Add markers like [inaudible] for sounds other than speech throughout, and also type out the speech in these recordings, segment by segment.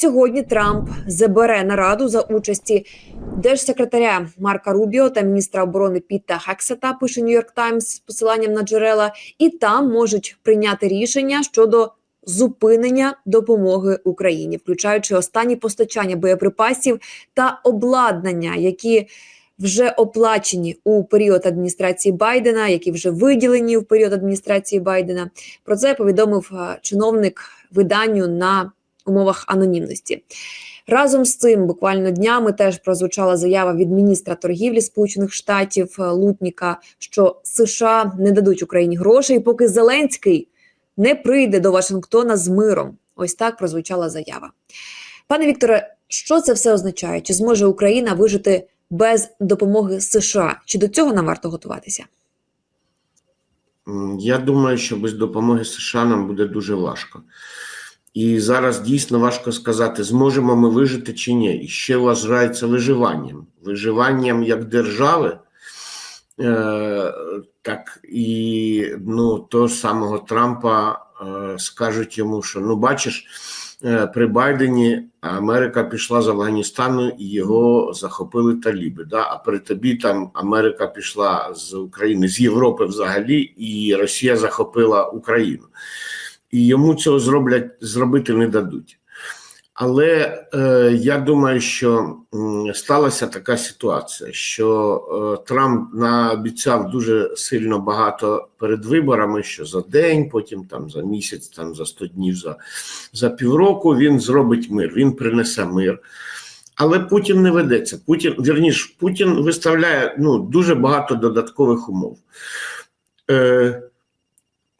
сьогодні Трамп забере нараду за участі держсекретаря Марка Рубіо та міністра оборони Піта Хексета, пише Нью-Йорк Таймс з посиланням на джерела, і там можуть прийняти рішення щодо зупинення допомоги Україні, включаючи останні постачання боєприпасів та обладнання, які вже оплачені у період адміністрації Байдена, які вже виділені в період адміністрації Байдена. Про це повідомив е, чиновник виданню на умовах анонімності. Разом з цим, буквально днями теж прозвучала заява від міністра торгівлі Сполучених Штатів е, Лутніка, що США не дадуть Україні грошей, поки Зеленський не прийде до Вашингтона з миром. Ось так прозвучала заява. Пане Вікторе, що це все означає? Чи зможе Україна вижити без допомоги США? Чи до цього нам варто готуватися? Я думаю, що без допомоги США нам буде дуже важко. І зараз дійсно важко сказати, зможемо ми вижити чи ні. І ще вважається виживанням. Виживанням як держави, е, так і ну, того самого Трампа е, скажуть йому, що ну бачиш, е, при Байдені Америка пішла з Афганістану і його захопили таліби. Да? А при тобі там Америка пішла з України, з Європи взагалі, і Росія захопила Україну. І йому цього зроблять зробити не дадуть. Але е, я думаю, що сталася така ситуація, що е, Трамп наобіцяв дуже сильно багато перед виборами, що за день, потім там за місяць, там за 100 днів, за, за півроку він зробить мир, він принесе мир. Але Путін не ведеться. Путін, вірніш, Путін виставляє ну, дуже багато додаткових умов. Е,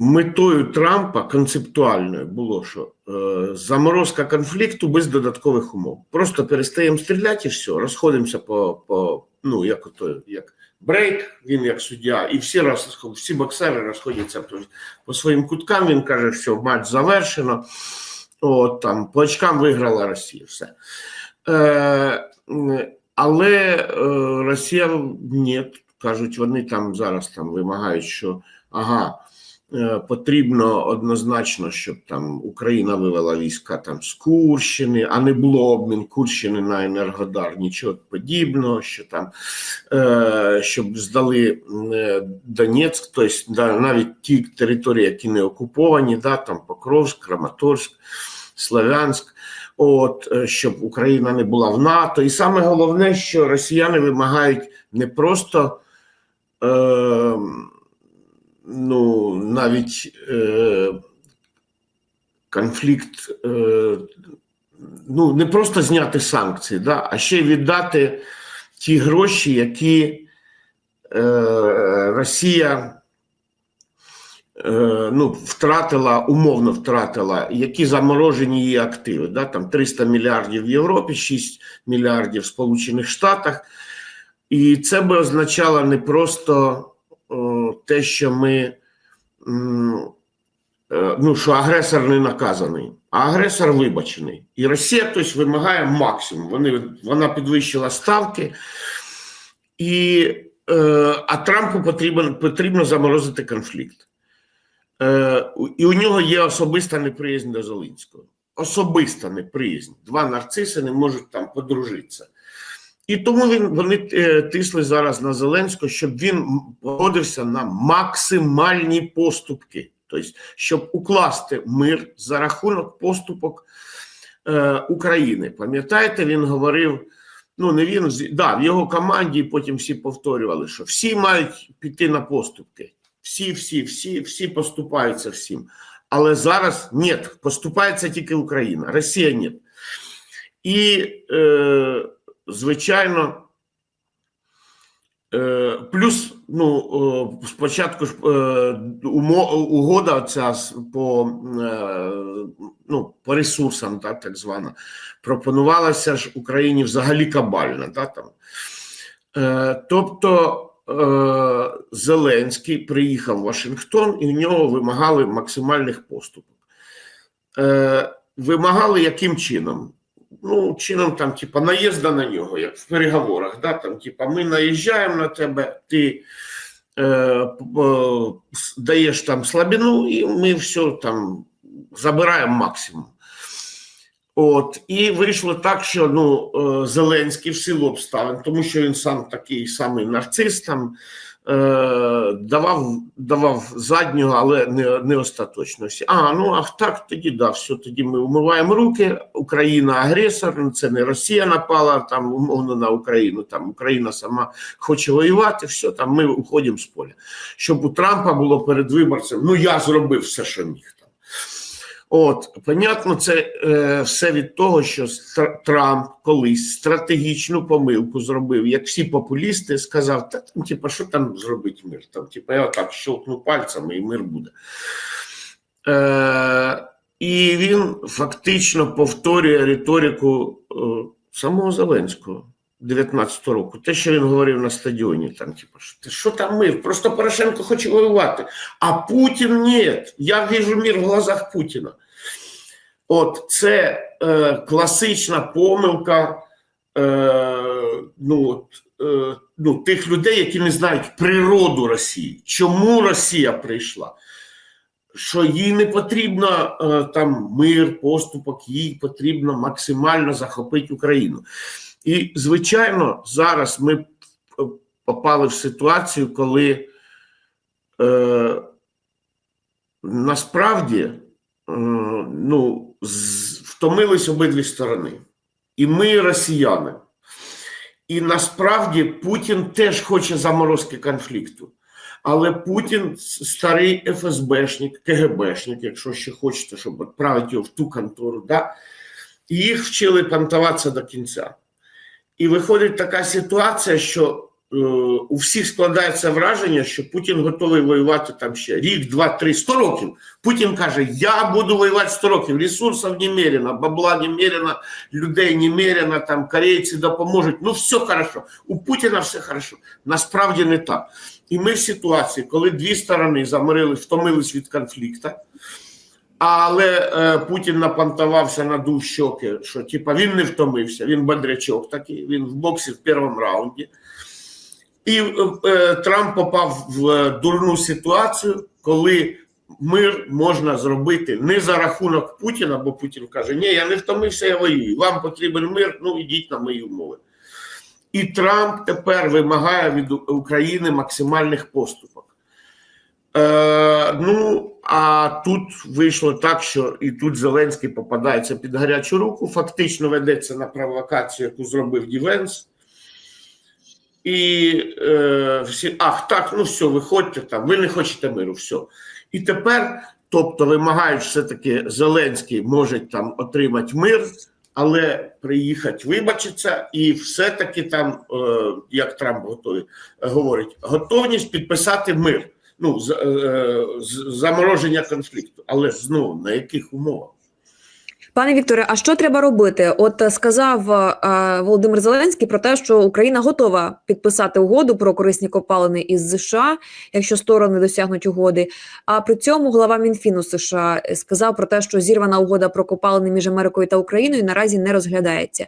Метою Трампа концептуальною було, що е, заморозка конфлікту без додаткових умов. Просто перестаємо стріляти і все, розходимося по, по ну, як ото, як брейк, він як суддя, і всі роз, всі боксери розходяться по, по своїм куткам. Він каже, все, матч завершено. От там по очкам виграла Росія. Все. Е, але е, Росія ні, кажуть, вони там зараз там вимагають, що ага. Е, Потрібно однозначно, щоб там Україна вивела війська там з Курщини, а не було обмін Курщини на Енергодар, нічого подібного, що там е, щоб здали е, Донецьк, тобто да, навіть ті території, які не окуповані, да, там Покровськ, Краматорськ, Слов'янськ. От е, щоб Україна не була в НАТО, і саме головне, що росіяни вимагають не просто. Е, ну, навіть е, конфлікт, е, ну, не просто зняти санкції, да, а ще віддати ті гроші, які е, Росія е, ну, втратила, умовно втратила, які заморожені її активи. Да, там 300 мільярдів в Європі, 6 мільярдів в Сполучених Штатах. І це би означало не просто те, що ми е, ну, що агресор не наказаний, а агресор вибачений. І Росія тобто, вимагає максимум. Вони, вона підвищила ставки, і, е, а Трампу потрібно, потрібно заморозити конфлікт. Е, і у нього є особиста неприязнь до Зеленського. Особиста неприязнь. Два нарциси не можуть там подружитися. І тому він вони е, тисли зараз на Зеленського, щоб він погодився на максимальні поступки, тобто, щоб укласти мир за рахунок поступок е, України. Пам'ятаєте, він говорив. Ну, не він да, в його команді потім всі повторювали, що всі мають піти на поступки. Всі, всі, всі, всі поступаються всім. Але зараз ні, поступається тільки Україна, Росія ні. І, е, звичайно, е, плюс, ну, о, спочатку ж е, угода ця по, е, ну, по ресурсам, так, так звана, пропонувалася ж Україні взагалі кабальна. Так, там. Е, тобто е, Зеленський приїхав в Вашингтон і в нього вимагали максимальних поступок. Е, вимагали яким чином? Ну, чином там, типа, наїзда на нього, як в переговорах. Да? Там, типа, ми наїжджаємо на тебе, ти е, п- даєш там слабину, і ми все там забираємо максимум. От, і вийшло так, що ну, е, Зеленський в силу обставин, тому що він сам такий самий нарцис, там, е, давав, давав заднього, але не, не остаточності. А, ну а так, тоді да, все, тоді ми вмиваємо руки. Україна агресор, ну, це не Росія напала там умовно на Україну. Там Україна сама хоче воювати, все, там ми уходимо з поля. Щоб у Трампа було перед виборцем, ну я зробив все, що міг. От, понятно, це е, все від того, що Трамп колись стратегічну помилку зробив, як всі популісти сказав, та там, типа, що там зробить мир? Там, типа, я отак щелкну пальцями і мир буде. Е, і він фактично повторює риторику е, самого Зеленського 19-го року. Те, що він говорив на стадіоні, там, типу, що, «Та що там мир? Просто Порошенко хоче воювати. А Путін ні. Я вижу мир в глазах Путіна. От це е, класична помилка е, ну, от, е, ну, тих людей, які не знають природу Росії. Чому Росія прийшла? Що їй не потрібно е, там мир, поступок, їй потрібно максимально захопити Україну. І, звичайно, зараз ми попали в ситуацію, коли е, насправді е, ну, з- втомились обидві сторони. І ми, росіяни. І насправді Путін теж хоче заморозки конфлікту. Але Путін старий ФСБшник, КГБшник, якщо ще хочете, щоб відправити його в ту контору, да? їх вчили понтуватися до кінця. І виходить така ситуація, що е, у всіх складається враження, що Путін готовий воювати там ще рік, два, три, сто років. Путін каже: Я буду воювати 100 років, ресурсів немерено, бабла немерено, людей немерено, там корейці допоможуть. Ну, все хорошо. У Путіна все хорошо. Насправді не так. І ми в ситуації, коли дві сторони замирились, втомились від конфлікту. Але е, Путін напантувався надув щоки, що типа він не втомився, він бодрячок такий, він в боксі в першому раунді. І е, е, Трамп попав в дурну ситуацію, коли мир можна зробити не за рахунок Путіна, бо Путін каже: Ні, я не втомився, я воюю. Вам потрібен мир, ну ідіть на мої умови. І Трамп тепер вимагає від України максимальних поступок. Е, ну, а тут вийшло так, що і тут Зеленський попадається під гарячу руку. Фактично ведеться на провокацію, яку зробив Дівенс. І е, всі, ах, так, ну все, виходьте там, ви не хочете миру, все. І тепер, тобто, вимагають все-таки Зеленський може там отримати мир, але приїхати вибачиться, і все-таки там, е, як Трамп готовий, говорить, готовність підписати мир. Ну, з, е, з- замороження конфлікту. Але знову на яких умовах? Пане Вікторе, а що треба робити? От е, сказав е, Володимир Зеленський про те, що Україна готова підписати угоду про корисні копалини із США, якщо сторони досягнуть угоди. А при цьому глава Мінфіну США сказав про те, що зірвана угода про копалини між Америкою та Україною наразі не розглядається.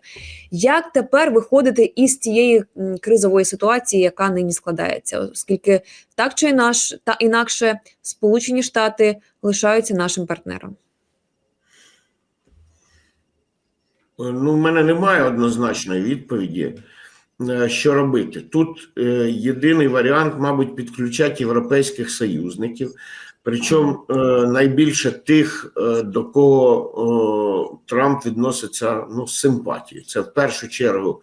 Як тепер виходити із цієї кризової ситуації, яка нині складається, оскільки так чи інаш, та інакше Сполучені Штати лишаються нашим партнером? Ну, в мене немає однозначної відповіді, е, що робити. Тут е, єдиний варіант, мабуть, підключати європейських союзників, причому е, найбільше тих, е, до кого е, Трамп відноситься ну, з симпатією. Це в першу чергу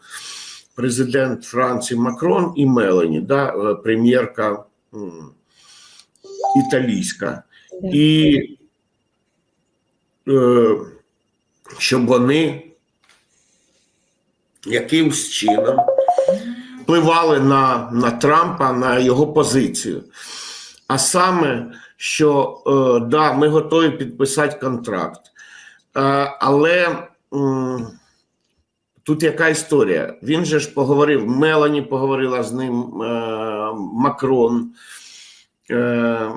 президент Франції Макрон і Мелані, да, е, прем'єрка італійська. І е, щоб вони якимсь чином впливали на, на Трампа, на його позицію. А саме, що е, да, ми готові підписати контракт, е, але м, тут яка історія? Він же ж поговорив, Мелані поговорила з ним, е, Макрон. Е,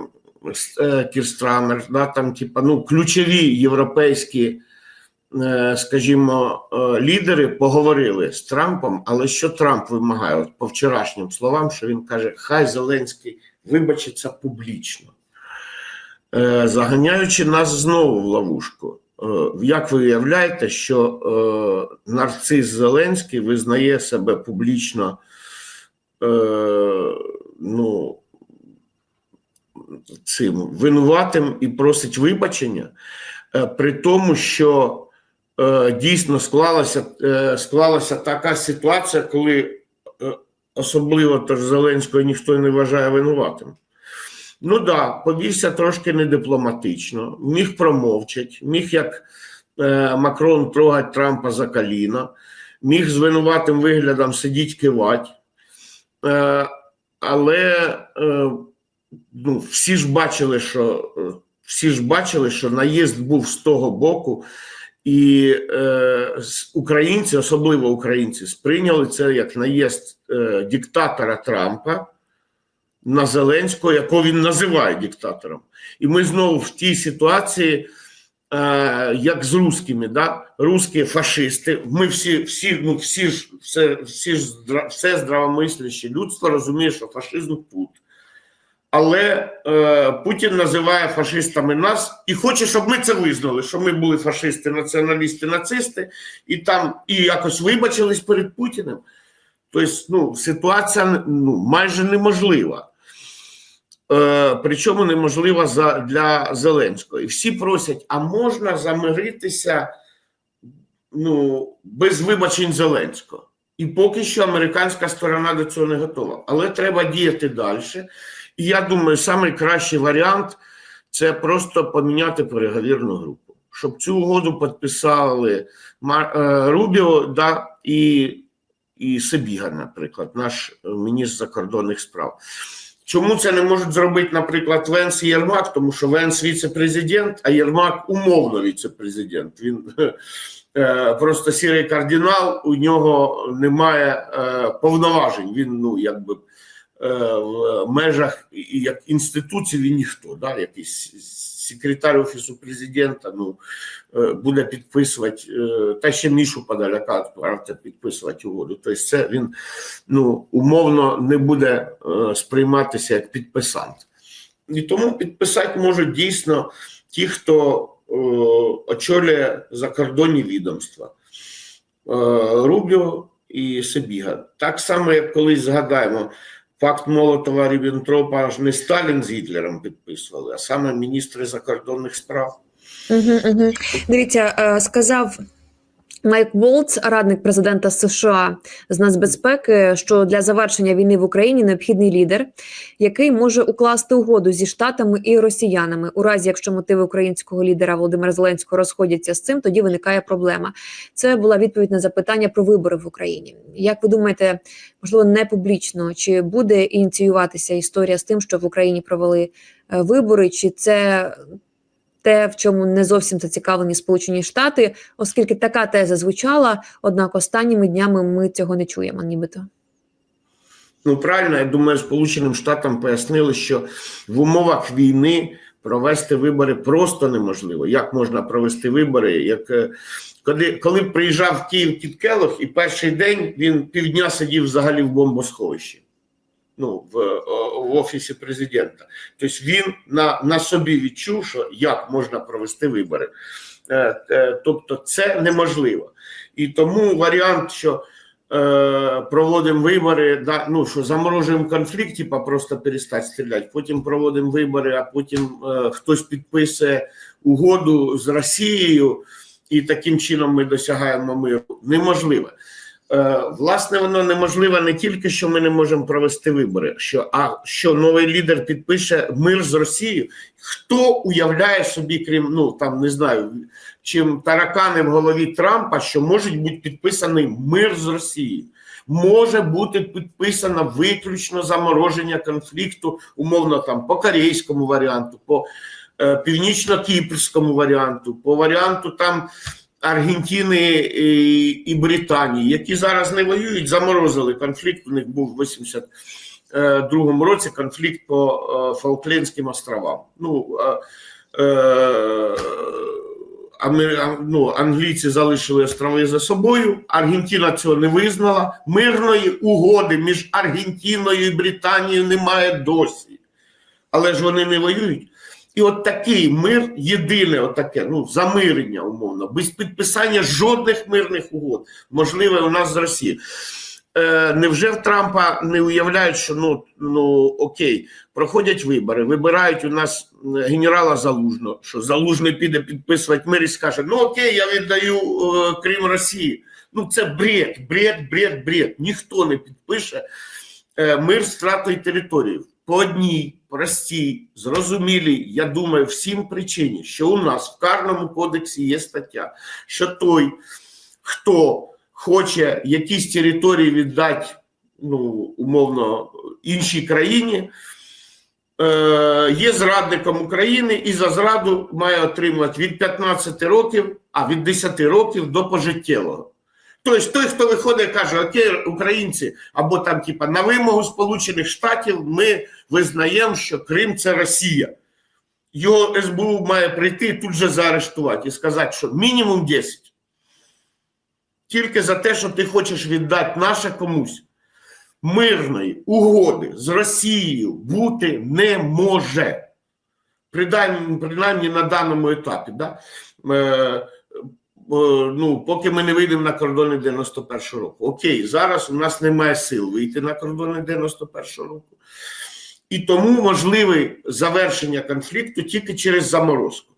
е, Кірстрамер, да, там, типа, ну, ключові європейські, е, скажімо, е, лідери поговорили з Трампом, але що Трамп вимагає? От по вчорашнім словам, що він каже, хай Зеленський вибачиться публічно, Е, заганяючи нас знову в ловушку. Е, Як ви уявляєте, що е, нарцис Зеленський визнає себе публічно е, ну, цим винуватим і просить вибачення, е, при тому, що е, дійсно склалася, е, склалася така ситуація, коли е, особливо тож Зеленського ніхто не вважає винуватим. Ну так, да, повівся трошки недипломатично, міг промовчать, міг як е, Макрон трогати Трампа за коліна, міг з винуватим виглядом сидіть кивати. Е, але е, ну, всі ж бачили, що е, всі ж бачили, що наїзд був з того боку, і е, українці, особливо українці, сприйняли це як наїзд е, диктатора Трампа на Зеленського, якого він називає диктатором. І ми знову в тій ситуації, е, як з русскими, да? русські фашисти. Ми всі, всі, ну, всі ж все, всі ж все здравомисляще людство розуміє, що фашизм тут. Але е, Путін називає фашистами нас і хоче, щоб ми це визнали, що ми були фашисти, націоналісти, нацисти, і там і якось вибачились перед Путіним. Тобто, ну, ситуація ну, майже неможлива. Е, причому неможлива за, для Зеленського. І всі просять: а можна замиритися ну, без вибачень Зеленського? І поки що американська сторона до цього не готова. Але треба діяти далі. І я думаю, найкращий варіант це просто поміняти переговірну групу, щоб цю угоду підписали е, Рубіо да, і, і Сибіга, наприклад, наш е, міністр закордонних справ. Чому це не можуть зробити, наприклад, Венс і Єрмак? Тому що Венс віце-президент, а Єрмак умовно віце-президент. Він [laughs] е, просто сірий кардинал, у нього немає е, повноважень. Він, ну, якби в межах як інституції він ніхто, да, якийсь секретар офісу президента ну, е, буде підписувати, е, та ще Мішу Подоляка відправте підписувати угоду. Тобто це він ну, умовно не буде е, сприйматися як підписант. І тому підписати можуть дійсно ті, хто е, очолює закордонні відомства. Е, Рубіо і Сибіга. Так само, як колись згадаємо, пакт Молотова Ріббентропа аж не Сталін з Гітлером підписували, а саме міністри закордонних справ. Угу, угу. Дивіться, е, сказав Майк Волц, радник президента США з нацбезпеки, що для завершення війни в Україні необхідний лідер, який може укласти угоду зі штатами і росіянами. У разі, якщо мотиви українського лідера Володимира Зеленського розходяться з цим, тоді виникає проблема. Це була відповідь на запитання про вибори в Україні. Як ви думаєте, можливо, не публічно чи буде ініціюватися історія з тим, що в Україні провели е, вибори, чи це те, в чому не зовсім зацікавлені Сполучені Штати, оскільки така теза звучала, однак останніми днями ми цього не чуємо, нібито. Ну, правильно, я думаю, Сполученим Штатам пояснили, що в умовах війни провести вибори просто неможливо. Як можна провести вибори? Як, е, коли, коли приїжджав в Київ Кіт Келох, і перший день він півдня сидів взагалі в бомбосховищі. Ну, в, в офісі президента. Тобто він на, на собі відчув, що як можна провести вибори. Е, е, тобто це неможливо. І тому варіант, що е, проводимо вибори, ну що заморожуємо конфлікт, типа просто перестати стріляти. Потім проводимо вибори, а потім е, хтось підписує угоду з Росією, і таким чином ми досягаємо миру. Неможливо. Е, власне, воно неможливо не тільки, що ми не можемо провести вибори, що, а що новий лідер підпише мир з Росією. Хто уявляє собі, крім ну там не знаю, чим таракани в голові Трампа, що може бути підписаний мир з Росією. Може бути підписано виключно замороження конфлікту, умовно там по корейському варіанту, по е, північно-кіпрському варіанту, по варіанту там Аргентини і, і Британії, які зараз не воюють, заморозили конфлікт. У них був в 82-му році конфлікт по е, Фолклендським островам. Ну, е, е, ну, англійці залишили острови за собою. Аргентина цього не визнала. Мирної угоди між Аргентиною і Британією немає досі. Але ж вони не воюють. І от такий мир, єдине, отаке, ну, замирення, умовно, без підписання жодних мирних угод, можливе у нас з Росією. Е, невже в Трампа не уявляють, що ну, ну окей, проходять вибори, вибирають у нас генерала Залужного, що Залужний піде підписувати мир і скаже: ну окей, я віддаю е, Крим Росії. Ну це бред, бред, бред, бред. Ніхто не підпише е, мир з втратою території. По одній простій, зрозумілій, я думаю, всім причині, що у нас в Карному кодексі є стаття, що той, хто хоче якісь території віддати, ну, умовно, іншій країні, е, є зрадником України і за зраду має отримувати від 15 років, а від 10 років до пожиттєвого. Тобто той, хто виходить каже, окей, українці, або там, типа, на вимогу Сполучених Штатів ми визнаємо, що Крим це Росія. Його СБУ має прийти і тут же заарештувати і сказати, що мінімум 10. Тільки за те, що ти хочеш віддати наше комусь. Мирної угоди з Росією бути не може. Принаймні, на даному етапі. Да? Е, ну, поки ми не вийдемо на кордони 91-го року. Окей, зараз у нас немає сил вийти на кордони 91-го року. І тому можливе завершення конфлікту тільки через заморозку.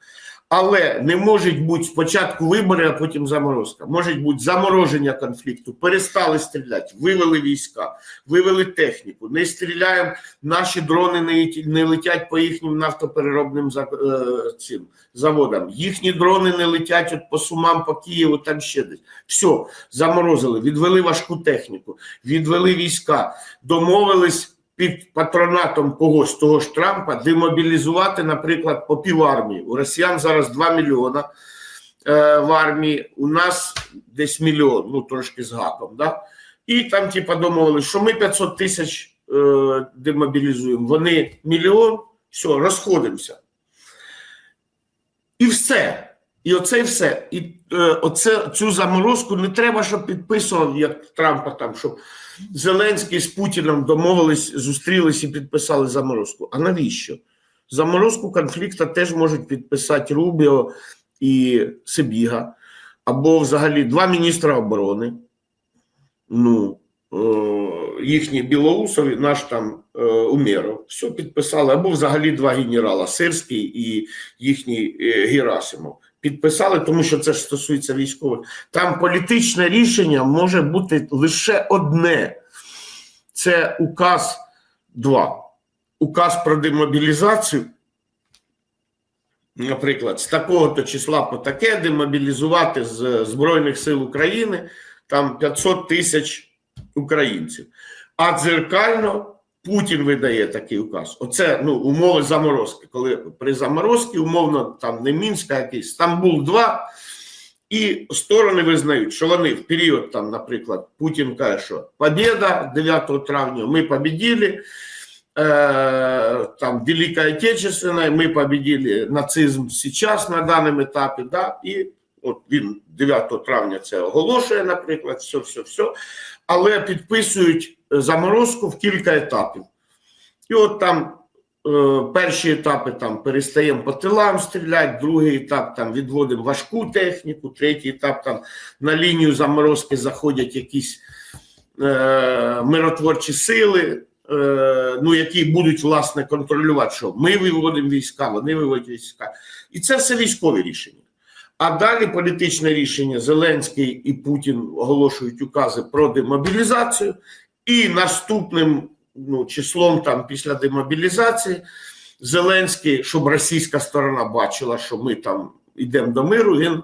Але не можуть бути спочатку вибори, а потім заморозка. Може бути замороження конфлікту, перестали стріляти, вивели війська, вивели техніку, не стріляємо, наші дрони не, не летять по їхнім нафтопереробним е, цим заводам. Їхні дрони не летять от по Сумам, по Києву, там ще десь. Все, заморозили, відвели важку техніку, відвели війська, домовились під патронатом когось того ж Трампа демобілізувати, наприклад, по півармії. У росіян зараз 2 мільйона е, в армії, у нас десь мільйон, ну трошки з гаком. Да? І там, типа, домовились, що ми 500 тисяч е, демобілізуємо, вони мільйон, все, розходимося. І все. І оце і все. І е, оце, цю заморозку не треба, щоб підписував, як Трампа там, щоб Зеленський з Путіном домовились, зустрілись і підписали заморозку. А навіщо? Заморозку конфлікту теж можуть підписати Рубіо і Сибіга, або взагалі два міністра оборони. Ну, е, їхні Білоусові, наш там е, Умєров, все підписали, або взагалі два генерала Сирський і їхній е, Герасимов. Підписали, тому що це ж стосується військових. Там політичне рішення може бути лише одне: це указ 2. Указ про демобілізацію. Наприклад, з такого-то числа по таке демобілізувати з Збройних сил України там 500 тисяч українців. А дзеркально Путін видає такий указ. Оце ну, умови заморозки. Коли при заморозці, умовно, там не Мінськ, а якийсь Стамбул 2, і сторони визнають, що вони в період, там, наприклад, Путін каже, що побіда 9 травня, ми победили. Э, там Великая Отечественная, ми победили нацизм сейчас на даному етапі, да, і от він 9 травня це оголошує, наприклад, все, все, все, але підписують заморозку в кілька етапів. І от там е, перші етапи там перестаємо по тилам стріляти, другий етап там відводимо важку техніку, третій етап там на лінію заморозки заходять якісь е, миротворчі сили, е, ну, які будуть власне контролювати, що ми виводимо війська, вони виводять війська. І це все військові рішення. А далі політичне рішення Зеленський і Путін оголошують укази про демобілізацію, і наступним ну, числом там після демобілізації Зеленський, щоб російська сторона бачила, що ми там йдемо до миру, він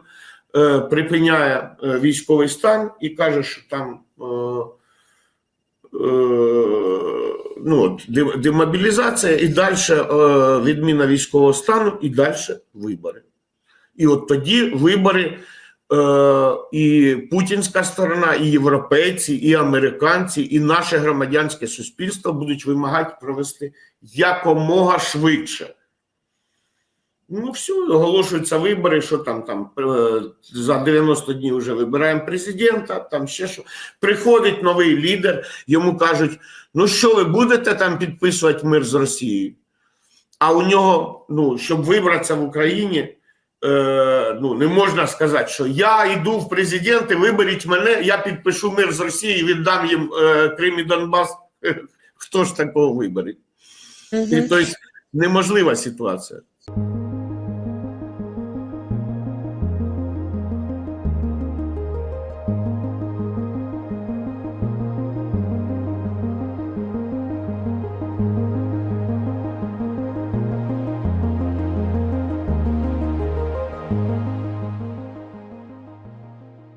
е, припиняє е, військовий стан і каже, що там е, е, ну, демобілізація і далі е, відміна військового стану, і далі вибори. І от тоді вибори і путінська сторона, і європейці, і американці, і наше громадянське суспільство будуть вимагати провести якомога швидше. Ну, все, оголошуються вибори, що там, там е, за 90 днів вже вибираємо президента, там ще що. Приходить новий лідер, йому кажуть: ну що ви будете там підписувати мир з Росією? а у нього, ну, щоб вибратися в Україні, е, ну, не можна сказати, що я йду в президенти, виберіть мене, я підпишу мир з Росією, віддам їм е, Крим і Донбас. [laughs] Хто ж такого вибере? І, тобто, неможлива ситуація.